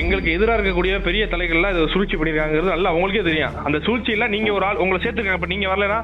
எங்களுக்கு எதிராக இருக்கக்கூடிய பெரிய தலைகள்லாம் இது சூழ்ச்சி பண்ணிருக்காங்கிறது நல்லா அவங்களுக்கே தெரியும். அந்த சூழ்ச்சியில நீங்க ஒரு ஆள் உங்களை சேர்த்துருக்காங்க. இப்ப நீங்க வரலனா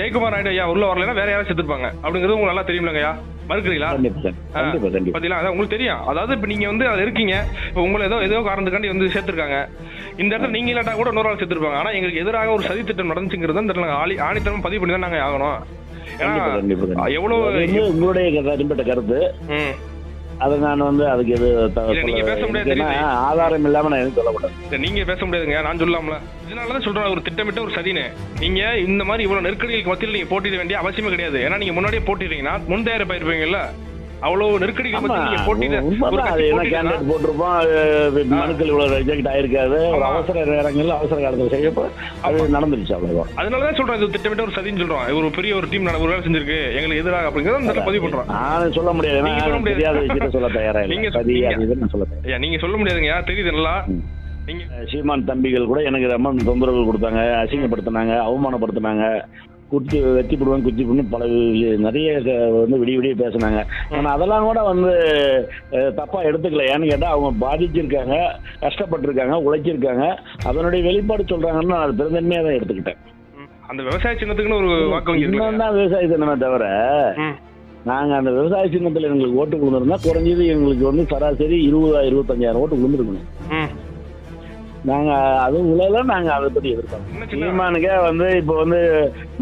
ஜெயக்குமார் நாயுடு ஐயா உள்ள வரலனா வேற யாரும் சேர்த்துருப்பாங்க. அப்படிங்கிறது உங்களுக்கு நல்லா தெரியுமில்லங்க ஐயா. மறுக்கிறீங்களா? பாத்தீங்களா? அதான் உங்களுக்கு தெரியும். அதாவது இப்ப நீங்க வந்து அதுல இருக்கீங்க. இப்ப உங்களை ஏதோ ஏதோ காரணத்துக்காண்டி வந்து சேர்த்திருக்காங்க. இந்த இடத்துல நீங்க இல்லாட்டா கூட இன்னொரு ஆள் சேர்த்திருப்பாங்க. ஆனா எங்களுக்கு எதிராக ஒரு சதி திட்டம் நடந்துச்சுங்கிறது அந்த இடத்துல ஆளி ஆணித்தரம் பதிவு பண்ணி தான் நாங்க ஆகணும். ஏன்னா. எவ்வளவு உங்களுடைய கருத்து. அதை நான் வந்து அதுக்கு எது நீங்க பேச முடியாது. ஆதாரம் இல்லாம நான் எதுவும் சொல்லக்கூடாது. நீங்க பேச முடியாதுங்க. நான் சொல்லலாம்ல. இதனால தான் சொல்றேன். ஒரு திட்டமிட்ட ஒரு சதினு நீங்க இந்த மாதிரி இவ்வளவு நெருக்கடிகளுக்கு மத்தியில் நீங்க போட்டியிட வேண்டிய அவசியமே கிடையாது. ஏன்னா நீங்க முன்னாடியே போட்டிடுறீங்கன்னா முன் தயாரிப்பா இருப்பீங்கல்ல அவ்வளவு நெருக்கடிகள் போட்டிருப்போம்? மனுக்கள் இவ்வளவு ரிஜெக்ட் ஆயிருக்காது. ஒரு. அவசர நேரங்கள்ல அவசர காலத்துல செய்யப்போ அது நடந்துருச்சு அவ்வளவுதான். அதனாலதான் சொல்றேன் இது திட்டமிட்ட ஒரு சதின்னு சொல்றோம். ஒரு பெரிய ஒரு டீம் ஒரு வேலை செஞ்சிருக்கு. எங்களுக்கு எதிராக அப்படிங்கறத அந்த பதிவு பண்றோம். நான் சொல்ல முடியாது. தெரியாத விஷயத்த சொல்ல தயாரா நீங்க சொல்ல நீங்க சொல்ல முடியாதுங்க. தெரியுது நல்லா? சீமான் தம்பிகள் கூட எனக்கு ரொம்ப தொந்தரவு கொடுத்தாங்க. அசிங்கப்படுத்தினாங்க அவமானப்படுத்தினாங்க. குத்தி வெட்டி போடுவேன் குத்தி போடுவேன் பல நிறைய வந்து விடிய விடிய பேசினாங்க. ஆனால் அதெல்லாம் கூட வந்து அஹ், தப்பா எடுத்துக்கல. ஏன்னு கேட்டால் அவங்க பாதிச்சிருக்காங்க கஷ்டப்பட்டிருக்காங்க உழைச்சிருக்காங்க. அதனுடைய வெளிப்பாடு சொல்றாங்கன்னு நான் அது பெருந்தன்மையாக தான் எடுத்துக்கிட்டேன். அந்த விவசாய சின்னத்துக்குன்னு ஒரு வாக்கு இன்னும் தான் விவசாய தினமே தவிர நாங்க அந்த விவசாய சின்னத்தில் எங்களுக்கு ஓட்டு விழுந்திருந்தா குறைஞ்சது எங்களுக்கு வந்து சராசரி இருபதாயிரம் இருபத்தஞ்சாயிரம் ஓட்டு விழுந்திருக்கணும் நாங்க அது உழல நாங்க அதை பத்தி எதிர்பார்க்கோம் சீமானுக்கே வந்து இப்போ வந்து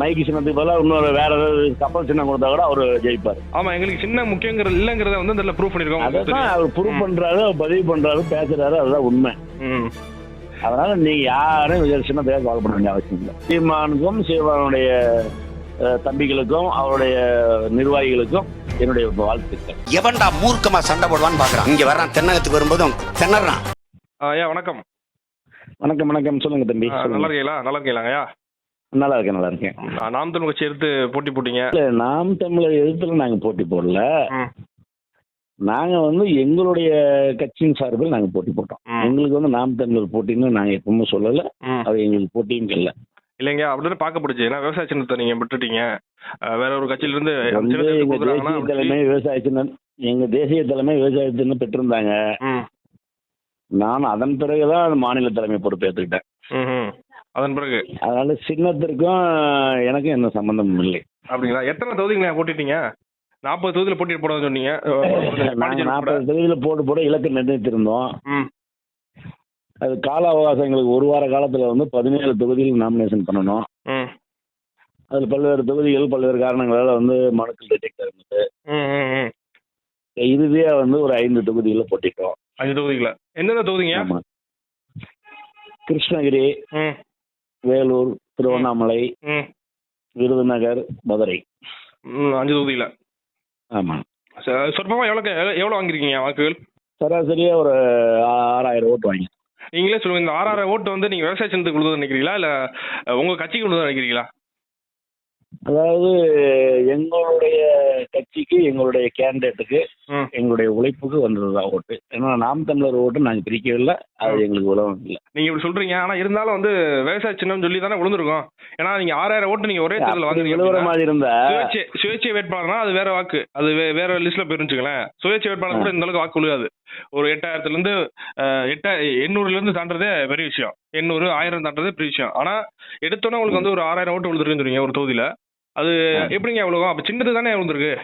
மைக்கு சின்னத்துக்கு பதிலாக இன்னொரு வேற ஏதாவது கப்பல் சின்னம் கொடுத்தா கூட அவர் ஜெயிப்பார். ஆமா எங்களுக்கு சின்ன முக்கியங்கிறது இல்லங்கிறத வந்து இந்த ப்ரூவ் பண்ணிருக்கோம் அதை உங்களுக்கு தான் தெரியும். அவர் ப்ரூவ் பண்றாரு அவர் பதிவு பண்றாரு பேசுறாரு அதுதான் உண்மை. ம். அதனால நீங்க யாரும் விஜய் சின்னத்தையே கால் பண்ண வேண்டிய அவசியம் இல்லை. சீமானுக்கும் சீமானுடைய தம்பிகளுக்கும் அவருடைய நிர்வாகிகளுக்கும் என்னுடைய வாழ்த்துக்கள். எவன்டா மூர்க்கமா சண்டை போடுவான்னு பாக்குறான். இங்க வர்றான் தென்னகத்துக்கு வரும்போதும் திணறான். ஆ, ஐயா வணக்கம். வணக்கம் வணக்கம். சொல்லுங்க தம்பி நல்லா. இருக்கீங்களா நல்லா இருக்கீங்களா ஐயா நல்லா இருக்கேன் நல்லா இருக்கேன் நாம் தமிழ் கட்சி எடுத்து போட்டி போட்டீங்க. இல்ல நாம் தமிழர் எழுத்துல நாங்க போட்டி போடல. நாங்க வந்து எங்களுடைய கட்சியின் சார்பில் நாங்க போட்டி போட்டோம். எங்களுக்கு வந்து நாம் தமிழர் போட்டின்னு நாங்க எப்பவுமே சொல்லல. அது எங்களுக்கு போட்டியும் இல்லை இல்லைங்க அப்படின்னு பார்க்கப்படுச்சு ஏன்னா விவசாய சின்னத்தை நீங்க விட்டுட்டீங்க. வேற ஒரு கட்சியில இருந்து தலைமை விவசாய சின்னம் எங்க தேசிய தலைமை விவசாய சின்னம் பெற்றிருந்தாங்க. நான் அதன் பிறகுதான் மாநில தலைமை பொறுப்பேற்றுக்கிட்டேன். அதன் பிறகு அதனால சின்னத்திற்கும் எனக்கும் எந்த சம்பந்தமும் இல்லை அப்படிங்களா எத்தனை தொகுதிங்க போட்டிட்டீங்க நாற்பது தொகுதியில போட்டி போடாதுன்னு சொன்னீங்க. நாற்பது தொகுதியில போட்டு போட இலக்கு நிர்ணயித்திருந்தோம். அது கால அவகாசம் எங்களுக்கு ஒரு வார காலத்துல வந்து பதினேழு தொகுதியில் நாமினேஷன் பண்ணணும் ம். அதுல பல்வேறு தொகுதிகள் பல்வேறு காரணங்களால வந்து மனுக்கள் ரிஜெக்ட் ஆயிருந்தது ம், ம், ம். இறுதியா வந்து ஒரு ஐந்து தொகுதிகளை போட்டிட்டோம் அஞ்சு தொகுதிகள? எந்தெந்த தொகுதிங்க? கிருஷ்ணகிரி வேலூர் திருவண்ணாமலை விருதுநகர் மதுரை. அஞ்சு தொகுதியில ஆமா. ச- சொற்பமா எவ்வளோ எவ்வளோ வாங்கியிருக்கீங்க வாக்குகள்? சராசரியா ஒரு ஆறாயிரம் ஓட்டு வாங்கி நீங்களே சொல்லுங்க இந்த ஆறாயிரம் ஓட்டு வந்து நீங்க விவசாய சின்னத்துக்கு கொடுத்து நினைக்கிறீங்களா இல்ல அஹ், உங்க கட்சிக்கு கொடுத்து நினைக்கிறீங்களா அதாவது எங்களுடைய கட்சிக்கு எங்களுடைய கேண்டிடேட்டுக்கு. எங்களுடைய உழைப்புக்கு வந்ததுதான் ஓட்டு. ஏன்னா நாம் தமிழர் ஓட்டு நாங்க பிரிக்கவே இல்லை அது எங்களுக்கு உலகம் இல்லை. நீங்க இப்படி சொல்றீங்க. ஆனா இருந்தாலும் வந்து விவசாய சின்னம் சொல்லி தானே விழுந்திருக்கும். ஏன்னா நீங்க ஆறாயிரம் ஓட்டு நீங்க ஒரே தேர்தல் வாங்குறீங்க மாதிரி இருந்தா? சுயேட்சை வேட்பாளர்னா அது வேற வாக்கு. அது வேற லிஸ்ட்ல போயிருந்துச்சுங்களேன். சுயேட்சை வேட்பாளர் கூட இந்த அளவுக்கு வாக்கு விழுகாது ஒரு எட்டாயிரத்துல இருந்து எட்டா எண்ணூறுல இருந்து தாண்டதே பெரிய விஷயம். எண்ணூறு ஆயிரம் தாண்டதே பெரிய விஷயம். ஆனா எடுத்தோன்னே உங்களுக்கு வந்து ஒரு ஆறாயிரம் ஓட்டு விழுந்துருக்குன்னு சொன்னீங்க ஒரு தொகுதியில. அது எப்படிங்க எவ்வளவு அப்ப சின்னது தானே விழுந்திருக்கு.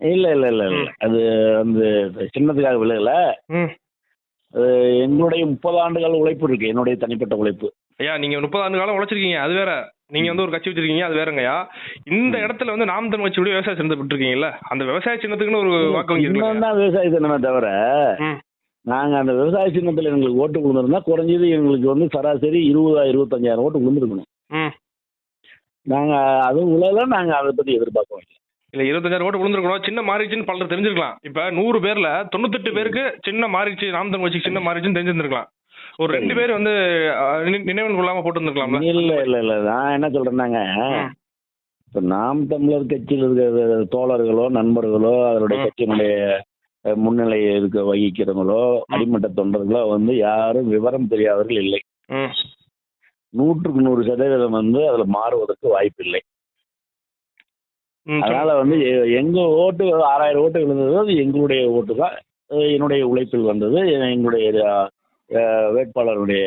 இல்ல இல்ல இல்ல இல்ல. அது வந்து சின்னத்துக்காக விழுகல எங்களுடைய முப்பது ஆண்டுகள் உழைப்பு இருக்கு. என்னுடைய தனிப்பட்ட உழைப்பு. ஐயா நீங்க முப்பது ஆண்டு காலம் உழைச்சிருக்கீங்க. அது வேற. நீங்க வந்து ஒரு கட்சி வச்சிருக்கீங்க. அது வேறங்கய்யா. இந்த இடத்துல வந்து நாம் தமிழ் கட்சி விவசாய சின்னத்தை விட்டுருக்கீங்கல்ல? அந்த விவசாய சின்னத்துக்குன்னு ஒரு வாக்கு வங்கி விவசாய சின்னமே தவிர. நாங்க அந்த விவசாய சின்னத்துல எங்களுக்கு ஓட்டு விழுந்திருந்தா குறைஞ்சது எங்களுக்கு வந்து சராசரி இருபதாயிரம் இருபத்தஞ்சாயிரம் ஓட்டு விழுந்திருக்கணும். நாங்க அது உழல நாங்க அதை பத்தி எதிர்பார்க்கோம் இல்ல இருபத்தஞ்சாயிரம் ஓட்டு விழுந்திருக்கணும். சின்ன மாறிச்சுன்னு பலர் தெரிஞ்சிருக்கலாம். இப்ப நூறு பேர்ல தொண்ணூத்தெட்டு பேருக்கு சின்ன மாறிச்சு நாம் தமிழ் கட்சி சின்ன மாறிச்சுன்னு தெரிஞ்சிருந்திருக்கலாம். ஒரு ரெண்டு பேர் வந்து நினைவு கொள்ளாம போட்டு இல்ல இல்ல இல்ல நான் என்ன சொல்றேன்னாங்க. இப்ப நாம் தமிழர் கட்சியில் இருக்கிற தோழர்களோ நண்பர்களோ அதனுடைய. கட்சியினுடைய முன்னிலையை இருக்க வகிக்கிறவங்களோ அடிமட்ட தொண்டர்களோ வந்து யாரும் விவரம் தெரியாதவர்கள் இல்லை. நூற்றுக்கு நூறு சதவீதம் வந்து அதுல மாறுவதற்கு வாய்ப்பு இல்லை அதனால வந்து எங்க ஓட்டு ஆறாயிரம் ஓட்டு விழுந்தது அது எங்களுடைய ஓட்டு தான். என்னுடைய உழைப்பில் வந்தது. எங்களுடைய வேட்பாளருடைய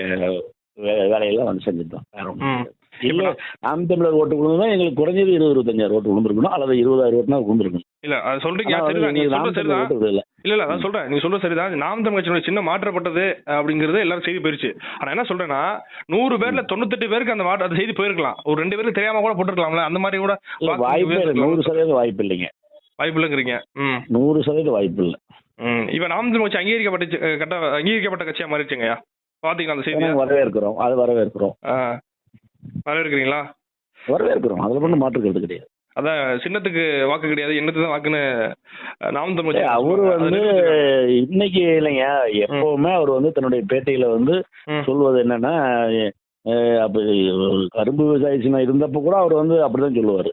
வே- வேலையெல்லாம் வந்து செஞ்சுட்டோம். வேற. கிடையாது. இல்ல நாம் தமிழர் ஓட்டு விழுந்தா எங்களுக்கு குறைஞ்சது இருபது இருபத்தஞ்சாயிரம் ஓட்டு விழுந்திருக்கணும் அல்லது இருபதாயிரம் ஓட்டுனா விழுந்திருக்கணும். இல்ல அது சொல்றீங்க சரிதான். நீங்க சொல்றது சரிதான். விழல இல்ல இல்ல அதான் சொல்றேன். நீங்க சொல்றது சரிதான். நாம் தமிழ் கட்சியோட சின்ன மாற்றப்பட்டது அப்படிங்கிறது எல்லாரும் செய்தி போயிருச்சு. ஆனா என்ன சொல்றேன்னா நூறு பேர்ல தொண்ணூத்தெட்டு பேருக்கு அந்த மாற்ற அந்த செய்தி போயிருக்கலாம். ஒரு ரெண்டு பேருக்கு தெரியாம கூட போட்டுருக்கலாம்ல அந்த மாதிரி கூட வாய்ப்பே. நூறு சதவீதம் வாய்ப்பு இல்லைங்க. வாய்ப்பு இல்லைங்கிறீங்க. நூறு சதவீதம் வாய்ப்பு இல்லை. இப்ப நாம் தமிழ் கட்சி அங்கீகரிக்கப்பட்ட கட்ட அங்கீகரிக்கப்பட்ட கட்சியா மாறிடுச்சுங்கய்யா பாத்தீங்களா அந்த நாங்க வரவேற்கிறோம். அது வரவேற்கிறோம். வரவேற்கிறீங்களா? வரவேற்கிறோம். அதுல மட்டும் மாற்றுக்கிறது கிடையாது. அதான் சின்னத்துக்கு வாக்கு கிடையாது எண்ணத்துக்கு தான் வாக்குன்னு நாம் தமிழ் அவரு. வந்து. இன்னைக்கு இல்லைங்க எப்பவுமே அவர் வந்து தன்னுடைய பேட்டியில வந்து. சொல்வது என்னன்னா அப்ப கரும்பு விவசாய சின்னம் இருந்தப்ப கூட அவர் வந்து அப்படிதான் சொல்லுவாரு.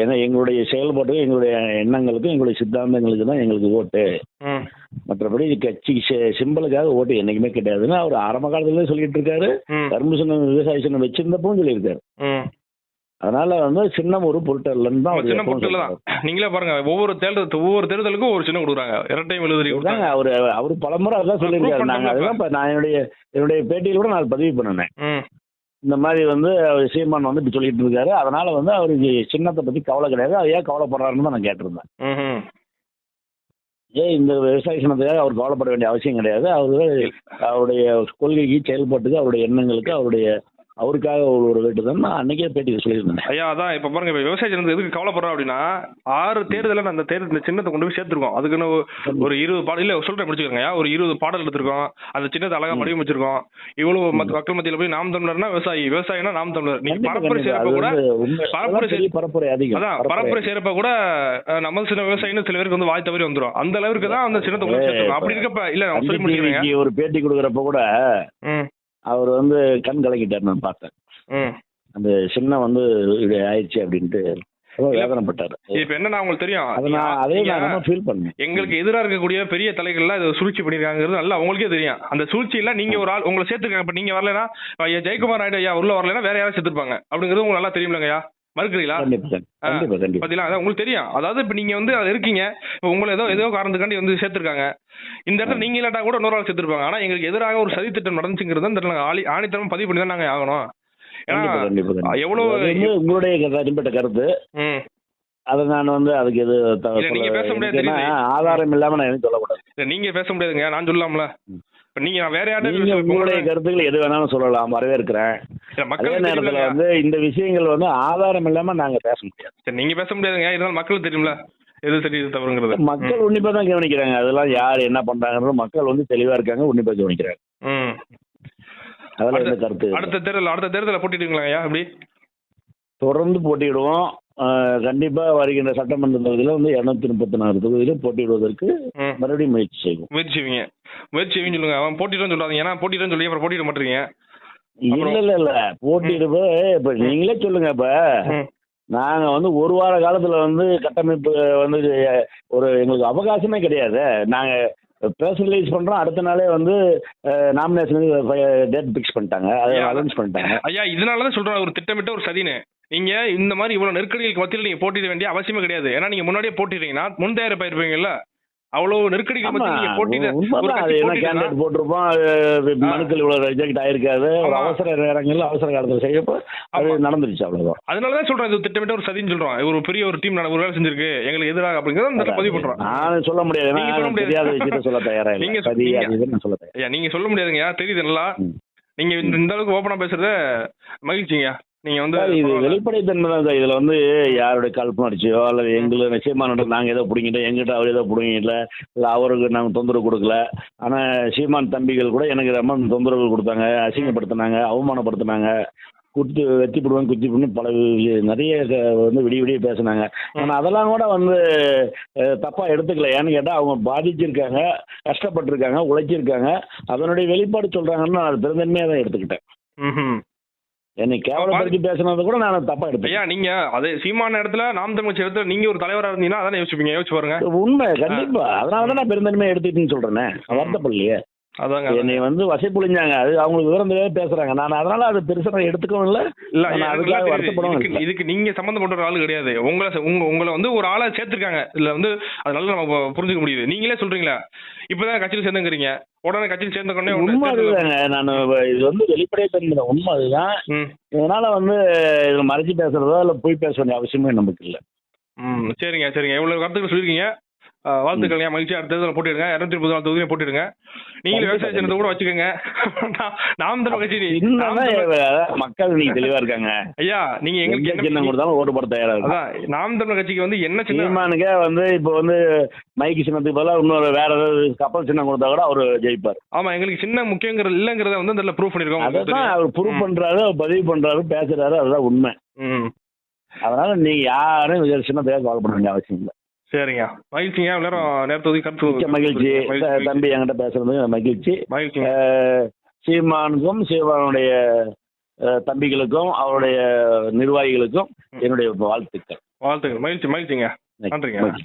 ஏன்னா எங்களுடைய செயல்பாட்டுக்கு எங்களுடைய எண்ணங்களுக்கு எங்களுடைய சித்தாந்தங்களுக்கு தான் எங்களுக்கு ஓட்டு. மற்றபடி கட்சி சிம்பலுக்காக ஓட்டு என்னைக்குமே கிடையாதுன்னு அவர் ஆரம்ப காலத்துல சொல்லிட்டு இருக்காரு. கரும்பு சின்னம் விவசாய சின்னம் வச்சிருந்தப்பவும் சொல்லியிருக்காரு. அதனால வந்து சின்னம் ஒரு பொருட்டல்லன்னு தான் அவர் சின்ன பொருட்கள் தான். நீங்களே பாருங்க ஒவ்வொரு தேர்தல் ஒவ்வொரு தேர்தலுக்கும் ஒரு சின்னம் கொடுக்குறாங்க. இரட்டை எழுதுறி கொடுத்தாங்க அவரு அவரு பலமுறை அதான் சொல்லியிருக்காரு. proof நாங்க அதுதான் இப்ப நான் என்னுடைய என்னுடைய பேட்டியில் கூட நான் பதிவு பண்ணினேன். இந்த மாதிரி வந்து அவர் சீமான் வந்து இப்படி சொல்லிட்டு இருக்காரு. அதனால வந்து அவருக்கு சின்னத்தை பத்தி கவலை கிடையாது. அது ஏன் கவலைப்படுறாருன்னு தான் நான் கேட்டிருந்தேன். ஏன் இந்த விவசாய சின்னத்துக்காக அவர் கவலைப்பட வேண்டிய அவசியம் கிடையாது. அவரு அவருடைய கொள்கைக்கு செயல்பாட்டுக்கு அவருடைய எண்ணங்களுக்கு அவருடைய அவருக்காக ஒரு ஒரு வேட்டு தான் நான் அன்னைக்கே பேட்டியில் சொல்லியிருந்தேன். ஐயா அதான் இப்ப பாருங்க இப்ப விவசாய சின்னத்தை எதுக்கு கவலைப்படுறோம் அப்படின்னா ஆறு தேர்தலில் அந்த தேர்தல் இந்த சின்னத்தை கொண்டு போய் சேர்த்துருக்கோம். அதுக்குன்னு ஒரு- இருபது பாடல் இல்ல சொல்றேன் முடிச்சுக்கோங்க ஒரு இருபது பாடல் எடுத்திருக்கோம். அந்த சின்னத்தை அழகா வடிவமைச்சிருக்கோம் இவ்வளவு மத்த- மக்கள் மத்தியில போய் நாம் தமிழர்னா விவசாயி விவசாயினா நாம் தமிழர். நீங்க பரப்புரை அது கூட பரப்புரை பரப்புரை அதிகம். அதான் பரப்புரை. செய்யறப்ப கூட நம்ம சின்ன விவசாயின்னு சில பேருக்கு வந்து வாய் தவறி வந்துரும். அந்த அளவுக்கு தான் அந்த சின்னத்தை கொண்டு சேர்த்துருக்கோம். அப்படி இருக்கப்ப இல்ல சொல்லி முடிக்கிறேங்க ஒரு பேட்டி கொடுக்குறப்ப கூட அவர் வந்து கண் கலக்கிட்டார் நான் பார்த்தேன். அந்த சின்னம் வந்து இப்படி ஆயிடுச்சு அப்படின்ட்டு. வேதனைப்பட்டாரு. இப்ப என்னன்னா உங்களுக்கு தெரியும்? அதை நான் ஃபீல் பண்ணேன். எங்களுக்கு எதிரா இருக்கக்கூடிய பெரிய தலைகள்லாம் இதை சூழ்ச்சி பண்ணிருக்காங்கிறது நல்லா உங்களுக்கே தெரியும். அந்த சூழ்ச்சியில நீங்க ஒரு ஆள் உங்களை சேர்த்துருக்காங்க. இப்ப நீங்க வரலனா ஜெயக்குமார் நாயுடு ஐயா உள்ள வரலனா வேற யாரும் சேர்த்திருப்பாங்க. அப்படிங்கிறது உங்களுக்கு நல்லா தெரியுமில்லங்க ஐயா மறுக்கிறீங்களா? பாத்தீங்களா? அதான் உங்களுக்கு தெரியும். அதாவது இப்ப நீங்க வந்து அது இருக்கீங்க. உங்களை ஏதோ ஏதோ காரணத்துக்காண்டி வந்து சேர்த்திருக்காங்க. இந்த இடத்துல நீங்க இல்லாட்டா கூட இன்னொரு ஆள் சேர்த்திருப்பாங்க. ஆனா எங்களுக்கு எதிராக ஒரு சதி திட்டம் நடந்துச்சுங்கிறது இந்த இடத்துல ஆளி ஆணித்தரம் பதிவு பண்ணி தான் நாங்க ஆகணும். ஏன்னா. எவ்வளவு உங்களுடைய தனிப்பட்ட கருத்து. அதை நான் வந்து அதுக்கு எது நீங்க பேச முடியாது. ஆதாரம் இல்லாம நான் எதுவும் சொல்லக்கூடாது. நீங்க பேச முடியாதுங்க. நான் சொல்லலாம்ல. நீங்க வேற நீங்க யார்ட்ட உங்களுடைய கருத்துக்கள் எது வேணாலும் சொல்லலாம். வரவேற்கிறேன். அதே மக்கள் நேரத்துல வந்து இந்த விஷயங்கள் வந்து ஆதாரம் இல்லாம நாங்க பேச முடியாது. நீங்க பேச முடியாதுங்க. இருந்தாலும் மக்களுக்கு தெரியும்ல. எது சரி இது தவறுங்கிறது. மக்கள் உன்னிப்பா தான் கவனிக்கிறாங்க. அதெல்லாம் யார் என்ன பண்றாங்கன்னு மக்கள் வந்து தெளிவா இருக்காங்க உன்னிப்பா கவனிக்கிறாங்க. அதெல்லாம் கருத்து. அடுத்த தேர்தல் அடுத்த தேர்தலில் போட்டிட்டுங்களா ஐயா? அப்படி தொடர்ந்து போட்டியிடுவோம். கண்டிப்பா வருகின்ற சட்டமன்ற தொகுதியில வந்து இருநூத்தி முப்பத்தி நாலு தொகுதியிலும் போட்டியிடுவதற்கு மறுபடியும் முயற்சி செய்வோம். முயற்சி செய்வீங்க முயற்சி செய்வீங்க சொல்லுங்க. அவன் போட்டிடுன்னு சொல்லாதீங்க. ஏன்னா போட்டிடுன்னு சொல்லி அப்புறம் போட்டிட மாட்டீங்க. இல்ல இல்ல இல்ல. போட்டியிடுப்ப இப்ப நீங்களே சொல்லுங்க இப்ப. நாங்க வந்து ஒரு வார காலத்துல வந்து கட்டமைப்பு வந்து ஒரு எங்களுக்கு அவகாசமே கிடையாது. நாங்க ப்ரெஸ் ரிலீஸ் பண்றோம். அடுத்த நாளே வந்து நாமினேஷனுக்கு டேட் ஃபிக்ஸ் பண்ணிட்டாங்க. அதை அனௌன்ஸ் பண்ணிட்டாங்க. ஐயா இதனால தான் சொல்றேன். ஒரு திட்டமிட்ட ஒரு சதின்னு. நீங்க இந்த மாதிரி இவ்வளவு நெருக்கடிகளுக்கு மத்தியில் நீங்க போட்டியிட வேண்டிய அவசியமே கிடையாது. ஏன்னா நீங்க முன்னாடியே போட்டிடுறீங்கன்னா முன் தயாரிப்பாயிருப்பீங்கல்ல அவ்வளவு நெருக்கடிகள் மத்தியில் நீங்க கேண்டிடேட் போட்டிருப்போம். மனுக்கள் இவ்வளவு ரிஜெக்ட் ஆயிருக்காது. ஒரு. அவசர நேரங்கள்ல அவசர காலத்துல செய்யப்போ அது. நடந்துருச்சு அவ்வளவுதான். அதனாலதான் சொல்றேன். இது திட்டமிட்ட ஒரு சதின்னு சொல்றோம். ஒரு பெரிய ஒரு டீம் ஒரு வேலை செஞ்சிருக்கு. எங்களுக்கு எதிராக அப்படிங்கறத இடத்துல பதிவு பண்றோம். நான் சொல்ல முடியாது. தெரியாத விஷயத்த சொல்ல தயாரா நீங்க சொல்ல தயாரா நீங்க சொல்ல முடியாதுங்கய்யா. தெரியுது நல்லா. நீங்க இந்த இந்த அளவுக்கு ஓப்பனா பேசுறத மகிழ்ச்சிங்க நீங்க வந்து இது. வெளிப்படைத்தன்மை தான் சார். இதுல வந்து யாருடைய கல்பனை அடிச்சோ அல்லது எங்களை நிச்சயமான நாங்க ஏதோ பிடிங்கிட்டோம் எங்கிட்ட அவர் ஏதோ பிடிங்கிடல இல்ல அவருக்கு நாங்க தொந்தரவு கொடுக்கல. ஆனா சீமான் தம்பிகள் கூட எனக்கு ரொம்ப தொந்தரவு கொடுத்தாங்க அசிங்கப்படுத்தினாங்க அவமானப்படுத்தினாங்க. குத்தி வெத்தி போடுவேன் குத்தி போடுவேன் பல நிறைய வந்து விடிய விடிய பேசுனாங்க. ஆனா அதெல்லாம் கூட வந்து அஹ், தப்பா எடுத்துக்கல. ஏன்னு கேட்டா அவங்க பாதிச்சிருக்காங்க கஷ்டப்பட்டிருக்காங்க உழைச்சிருக்காங்க. அதனுடைய வெளிப்பாடு சொல்றாங்கன்னு நான் அது பெருந்தன்மையா தான் எடுத்துக்கிட்டேன். என்னை கேவலப்படுத்தி பேசுனது கூட நான் தப்பா ஐயா நீங்க அதே சீமான இடத்துல நாம் தமிழ் இடத்துல நீங்க ஒரு தலைவரா இருந்தீங்கன்னா அதானே யோசிப்பீங்க யோசிச்சு பாருங்க. உண்மை கண்டிப்பா. அதனால தான் நான் பெருந்தன்மையை எடுத்துக்கிட்டேன்னு சொல்றேனே. வருத்தப்படலையே. அதாங்க என்னை வந்து வசைப்புழிஞ்சாங்க. அது அவங்களுக்கு விவரம் தெரியாத பேசுறாங்க. நான் அதனால அது பெருசா நான் எடுத்துக்கவும் இல்லை இல்ல அதுக்காக. வருத்தப்படவும் இதுக்கு நீங்க சம்பந்தப்பட்ட ஒரு ஆள் கிடையாது. உங்களை உங்க உங்களை வந்து ஒரு ஆளா சேர்த்திருக்காங்க. இதுல வந்து அது நல்லா நம்ம புரிஞ்சுக்க முடியுது. நீங்களே சொல்றீங்களா? இப்பதான் கட்சியில் சேர்ந்துங்கிறீங்க. உடனே கட்சியில் சேர்ந்த உடனே உண்மை அதுதாங்க. நான் இது வந்து வெளிப்படையா தெரிஞ்ச உண்மை அதுதான். இதனால வந்து இதுல மறைச்சு பேசுறதோ இல்ல போய் பேச வேண்டிய அவசியமே நமக்கு இல்லை. ம் சரிங்க சரிங்க. இவ்வளவு கருத்துக்கள் சொல்லியிருக்கீங்க. அஹ், வாழ்த்துக்கள்ங்க மகிழ்ச்சி அடுத்த தேர்தலில் போட்டிடுங்க இரநூத்தி முப்பது நாலு தொகுதியை போட்டிடுங்க நீங்களும் விவசாய சின்னத்தை கூட வச்சுக்கோங்க. நாம் தமிழ் கட்சி மக்கள் நீங்க தெளிவா இருக்காங்க. ஐயா நீங்க எங்களுக்கு சின்னம் என்ன கொடுத்தாலும் ஓட்டு போட தயாரா இருக்கு நாம் தமிழ் கட்சிக்கு வந்து என்ன சின்ன சீமானுக்கே வந்து இப்போ வந்து மைக்கு சின்னத்துக்கு பதிலாக இன்னொரு வேற ஏதாவது கப்பல் சின்னம் கொடுத்தா கூட அவர் ஜெயிப்பார். ஆமா எங்களுக்கு சின்ன முக்கியங்கிறது இல்லங்கிறத வந்து அதில் ப்ரூவ் பண்ணிருக்கோம் அதான். அவர் ப்ரூவ் பண்றாரு பதிவு பண்றாரு பேசுறாரு அதுதான் உண்மை. ம். அதனால நீங்க யாரும் விஜய் சின்னத்தையாக கவலைப்பட வேண்டிய அவசியம் இல்லை. சரிங்க. மகிழ்ச்சிங்க. நேரம் நேரத்தை ஒதுக்கி கருத்து மகிழ்ச்சி. மகிழ்ச்சி. தம்பி என்கிட்ட பேசுறது மகிழ்ச்சி. மகிழ்ச்சிங்க. அஹ், சீமானுக்கும் சீமானுடைய தம்பிகளுக்கும் அவருடைய நிர்வாகிகளுக்கும் என்னுடைய வாழ்த்துக்கள். வாழ்த்துக்கள். மகிழ்ச்சி மகிழ்ச்சிங்க. நன்றிங்க. மகிழ்ச்சி.